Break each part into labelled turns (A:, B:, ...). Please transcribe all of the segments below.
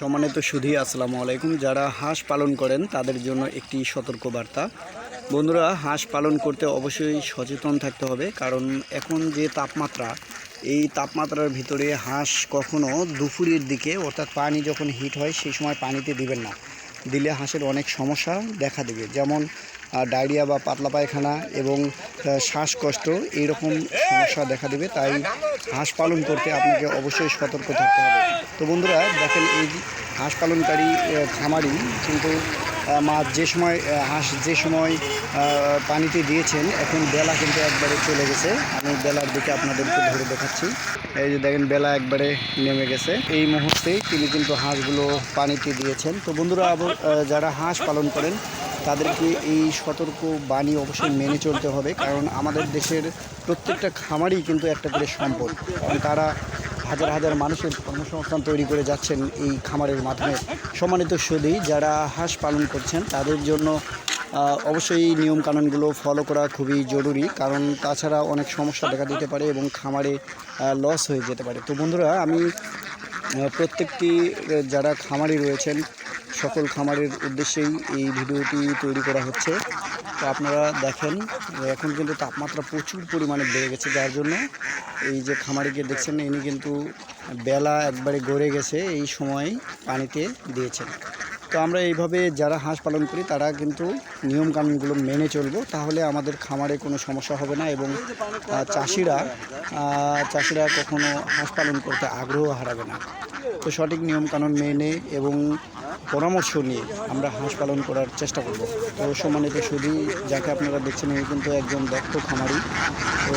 A: সম্মানিত সুধী, আসসালামু আলাইকুম। যারা হাঁস পালন করেন, তাদের জন্য একটি সতর্কবার্তা। বন্ধুরা, হাঁস পালন করতে অবশ্যই সচেতন থাকতে হবে, কারণ এখন যে তাপমাত্রা, এই তাপমাত্রার ভিতরে হাঁস কখনও দুপুরের দিকে, অর্থাৎ পানি যখন হিট হয়, সেই সময় পানিতে দিবেন না। দিলে হাঁসের অনেক সমস্যা দেখা দেবে। যেমন ডায়রিয়া বা পাতলা পায়খানা এবং শ্বাসকষ্ট এইরকম সমস্যা দেখা দেবে তাই হাঁস পালন করতে আপনাকে অবশ্যই সতর্ক থাকতে হবে। তো বন্ধুরা দেখেন এই হাঁস পালনকারী খামারি কিন্তু মাছ যে সময় হাঁস যে সময় পানিতে দিয়েছেন এখন বেলা কিন্তু একবারে চলে গেছে। আমি বেলার দিকে আপনাদেরকে ধরে দেখাচ্ছি। এই যে দেখেন বেলা একবারে নেমে গেছে। এই মুহূর্তে তিনি কিন্তু হাঁসগুলো পানিতে দিয়েছেন। তো বন্ধুরা আবার, যারা হাঁস পালন করেন তাদেরকে এই সতর্ক বাণী অবশ্যই মেনে চলতে হবে, কারণ আমাদের দেশের প্রত্যেকটা খামারই কিন্তু একটা করে সম্পদ। কারণ তারা হাজার হাজার মানুষের কর্মসংস্থান তৈরি করে যাচ্ছেন এই খামারের মাধ্যমে। সম্মানিত সুদী, যারা হাঁস পালন করছেন, তাদের জন্য অবশ্যই নিয়মকানুনগুলো ফলো করা খুবই জরুরি, কারণ তাছাড়া অনেক সমস্যা দেখা দিতে পারে এবং খামারে লস হয়ে যেতে পারে। তো বন্ধুরা, আমি প্রত্যেকটি যারা খামারি রয়েছেন সকল খামারের উদ্দেশ্যেই এই ভিডিওটি তৈরি করা হচ্ছে। তো আপনারা দেখেন, এখন কিন্তু তাপমাত্রা প্রচুর পরিমাণে বেড়ে গেছে, যার জন্য এই যে খামারিকে দেখছেন, ইনি কিন্তু বেলা একবারে গড়ে গেছে এই সময় পানিতে দিয়েছেন। তো আমরা এইভাবে যারা হাঁস পালন করি, তারা কিন্তু নিয়মকানুনগুলো মেনে চলবো। তাহলে আমাদের খামারে কোনো সমস্যা হবে না এবং চাষিরা চাষিরা কখনো হাঁস পালন করতে আগ্রহ হারাবে না। তো সঠিক নিয়মকানুন মেনে এবং পরামর্শ নিয়ে আমরা হাঁস পালন করার চেষ্টা করব। তো সম্মানিত সুদী যাকে আপনারা দেখছেন, উনি কিন্তু একজন দক্ষ খামারি। তো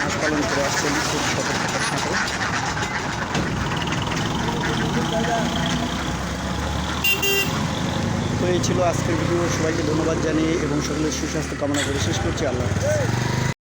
A: হাঁস পালন করে আসছেন খুব সতর্কতার সাথে। তো এই ছিল আজকের ভিডিও। সবাইকে ধন্যবাদ জানিয়ে এবং সকলের সুস্বাস্থ্য কামনা করে শেষ করছি। আল্লাহ।